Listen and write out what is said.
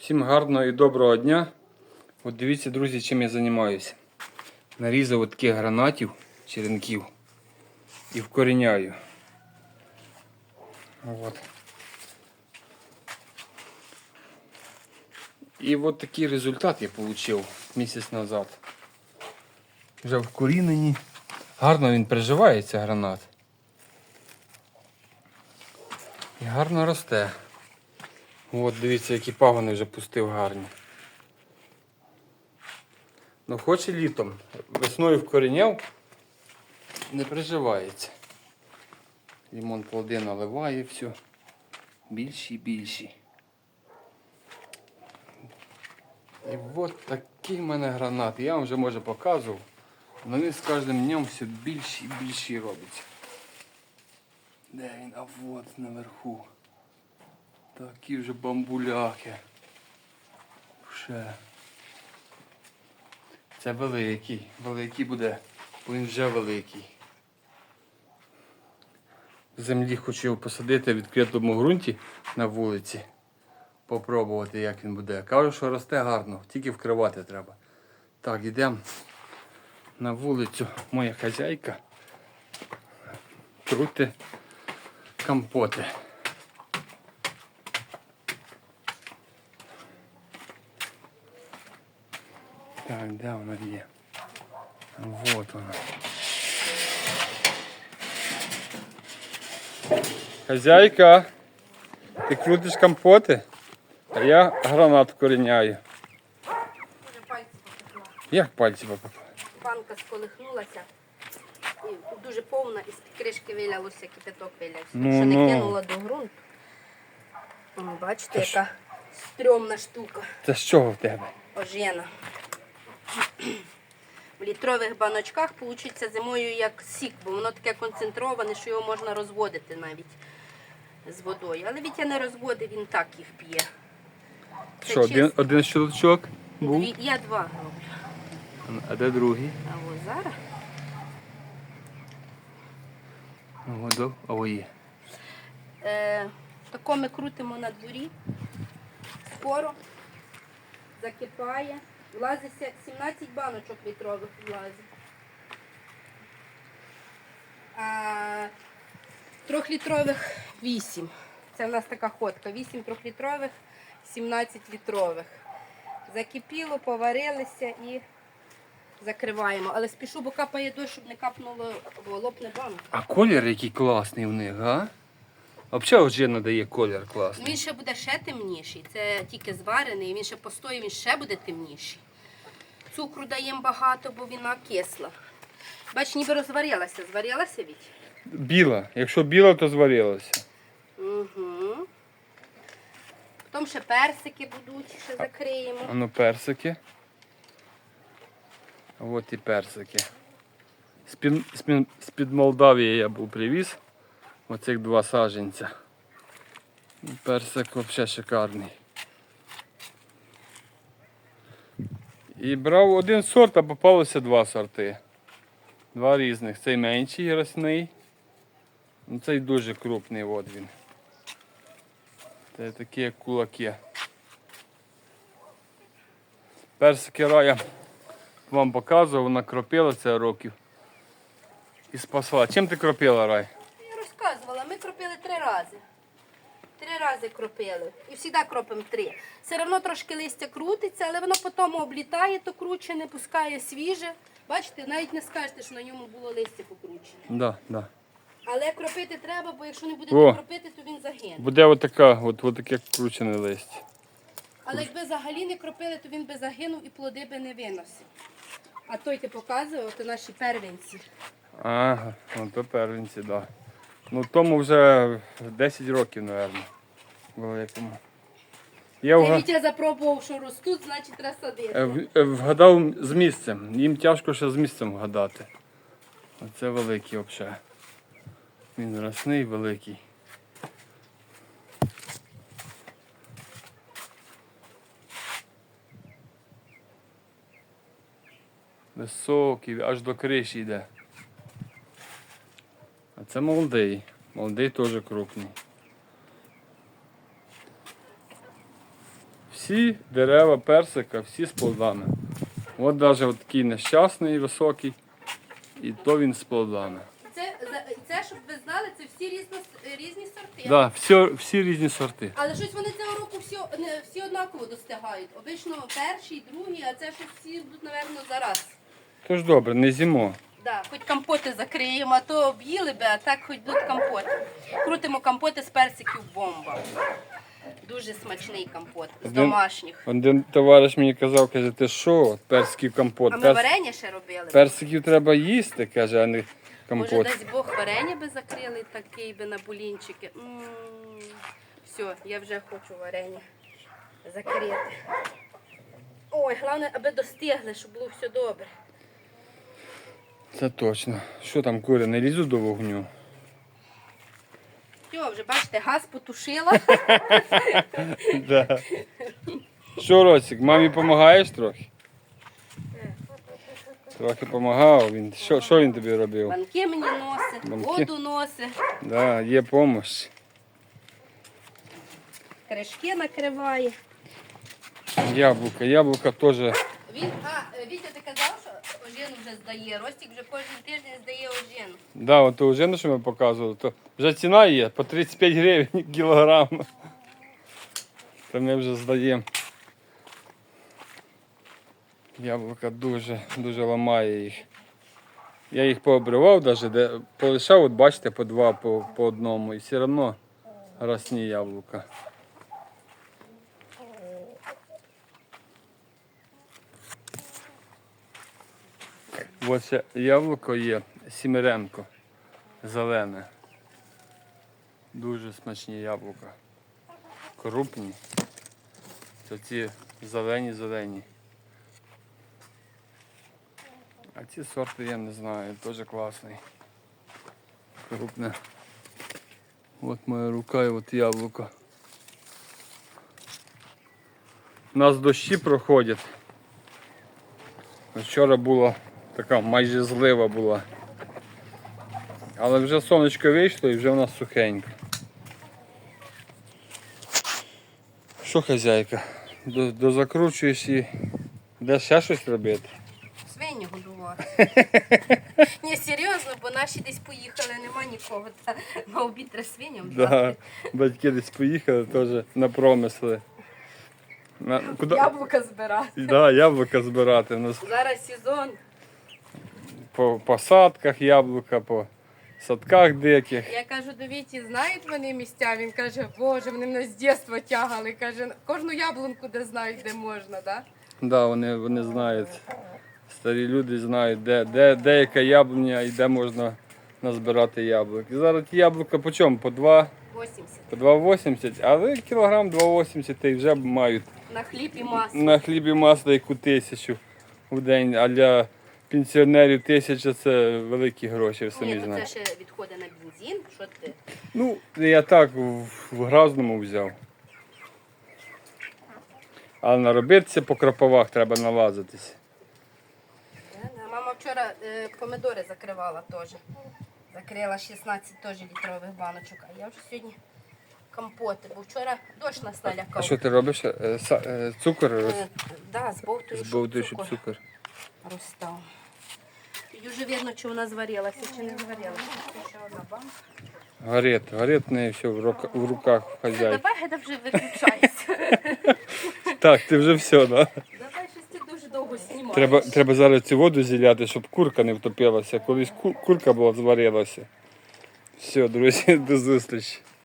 Всім гарного і доброго дня. От дивіться, друзі, чим я займаюся. Нарізав от таких гранатів, черенків і вкоріняю. От. І от такий результат я отримав місяць назад. Вже вкорінені. Гарно він приживається, гранат. І гарно росте. От дивіться, які пагони вже пустив гарні. Ну хоч і літом. Весною вкоріняв, не приживається. Лімон плоди наливає все. Більші і більші. І от такий в мене гранат. Я вам вже може показував. Вони з кожним днем все більші і більші робляться. Де він? А от наверху. Такі вже бамбуляки. Ще. Це великий. Великий буде, бо він вже великий. Землі хочу його посадити в відкритому ґрунті на вулиці. Попробувати, як він буде. Кажу, що росте гарно, тільки вкривати треба. Так, йдемо на вулицю. Моя хазяйка. Крути компоти. Так, де вона є? Вот вона. Хазяйка, ти крутиш компоти, а я гранат коріняю. Як пальці попекли? Банка сколихнулася. І дуже повна, і з кришки вилялося, кипяток вилявся. Ну, Що ну. не кинула до ґрунту. О, бачите, яка стрьомна штука. Це з чого в тебе? Ожена. В літрових баночках вийде зимою як сік, бо воно таке концентроване, що його можна розводити навіть з водою. Але Вітя не розводить, він так їх п'є. Це Що, один, чисто. один щелчок був? Дві- Я два роблю. А де другий? А ось зараз. Ого, до- О, є. Е, тако ми крутимо на дворі. Скоро закипає. Влазиться 17 баночок літрових влазить. А трьохлітрових 8. Це в нас така ходка. 8 трьохлітрових, 17 літрових. Закипіло, поварилися і закриваємо. Але спішу, бо капає дощ, щоб не капнуло, бо лопне банк. А колір який класний в них, а? Взагалі ожина дає колір класний. Він ще буде ще темніший. Це тільки зварений, він ще постоїть, він ще буде темніший. Цукру даємо багато, бо вона кисла. Бач, ніби розварилася. Зварилася від? Біла. Якщо біла, то зварилася. Угу. Потім ще персики будуть, ще закриємо. А ну персики. От і персики. З-під, з-під, з-під Молдавії я був привіз. Оцих два саженця. Персик взагалі шикарний. І брав один сорт, а попалося два сорти. Два різних. Цей менший росний. Ну, Цей дуже крупний, от він. Це такі як кулаки. Персики рая вам показував, вона кропила це років. І спасла. Чим ти кропила рай? Кропили три рази. Три рази кропили. І завжди кропимо три. Все одно трошки листя крутиться, але воно потім облітає, то круче, не пускає свіже. Бачите, навіть не скажете, що на ньому було листя покручене. Да, да. Але кропити треба, бо якщо не будете О. кропити, то він загине. Буде отака, от, от таке кручене листя. Але якби взагалі не кропили, то він би загинув і плоди би не виносив. А той ти показував, то наші первенці. Ага, ото первенці, да. Ну тому вже 10 років, мабуть. Великому. Я вга... Вітя запробував, що ростуть, значить треба е, садити. в- е, вгадав з місцем. Їм тяжко ще з місцем вгадати. Оце великий взагалі. Він росний, великий. Високий, аж до криші йде. А це молодий. Молодий теж крупний. всі дерева персика, всі з плодами. От навіть от такий нещасний високий, і то він з плодами. Це, це, щоб ви знали, це всі різно, різні сорти. Да, всі, всі різні сорти. Але щось вони цього року всі, не, всі однаково достигають. Обично перший, другий, а це щось всі йдуть, напевно, зараз. Тож добре, не зімо. Да, хоч компоти закриємо, а то об'їли би, а так хоч йдуть компоти. Крутимо компоти з персиків бомба. Дуже смачний компот з Один- домашніх. Один товариш мені казав, каже, ти що, персиків компот. А ми Перс- варення ще робили. Персиків треба їсти, каже, а не Може, компот. дасть Бог варення би закрили такий би на булінчики. Все, я вже хочу варення закрити. Ой, головне, аби достигли, щоб було все добре. Це точно. Що там кури, не лізуть до вогню? Все, вже бачите, газ потушила. Да. Що, Росик, мамі допомагаєш трохи? Трохи допомагав. Він, що, що він тобі робив? Банки мені носить, Банки? воду носить, Да, є допомога. кришки накриває. Яблука, яблука теж. Він, а, Вітя, ти казав, що ожину вже здає. Ростик вже кожен тиждень здає ожину. Да, от ту що ми показували, то вже ціна є по 35 гривень кілограм. То ми вже здаємо. Яблука дуже, дуже ламає їх. Я їх пообривав, даже, де полишав, от бачите, по два по, по одному. І все одно росні яблука. Ось яблуко є, сімеренко, зелене. Дуже смачні яблука. Крупні. Це ці зелені-зелені. А ці сорти я не знаю, теж класний. Крупне. От моя рука і от яблуко. У нас дощі проходять. Вчора була така майже злива була. Але вже сонечко вийшло і вже у нас сухенько. Що хазяйка? До- Дозакручуєш і де ще щось робити? Свині годувати. Ні, серйозно, бо наші десь поїхали, нема нікого. Та на обід треба свиням Да, батьки десь поїхали теж на промисли. На, куди? Яблука збирати. Да, яблука збирати. У нас Зараз сезон. По посадках яблука, по садках диких. Я кажу до Віті, знають вони місця? Він каже, боже, вони мене з дитинства тягали. Каже, кожну яблунку де знають, де можна, да? Да, вони, вони знають. Старі люди знають, де, де, де яка яблуня і де можна назбирати яблук. І зараз яблука по чому? По 2, 80. по 2,80, але кілограм 2,80 і вже мають На хліб і масло. на хлібі масло яку тисячу в день, а для пенсіонерів тисяча це великі гроші, ви самі Ні, ну це знаєте. ще відходить на бензин. Що ти? Ну, я так в, в гразному взяв. Але наробитися по кропивах треба налазитись. Да. Мама вчора е, помидори закривала теж. Закрила 16 теж літрових баночок. А я вже сьогодні компоти, бо вчора дощ нас налякав. А що ти робиш? Е, са- е, Цукор роз- Е, да, збовтую, щоб збовтуєш цукор цукор. Розстав. І вже видно, чи вона зварилася, чи не зварилася. Ще одна банка. Горить в неї все в, рука- в руках хазяйки. Давай Геда вже виключається. Так, ти вже все, да? Давай щось ти дуже довго знімаєш. Треба, треба зараз цю воду зіляти, щоб курка не втопилася. Колись ку- курка була зварилася. Все, друзі, до зустрічі.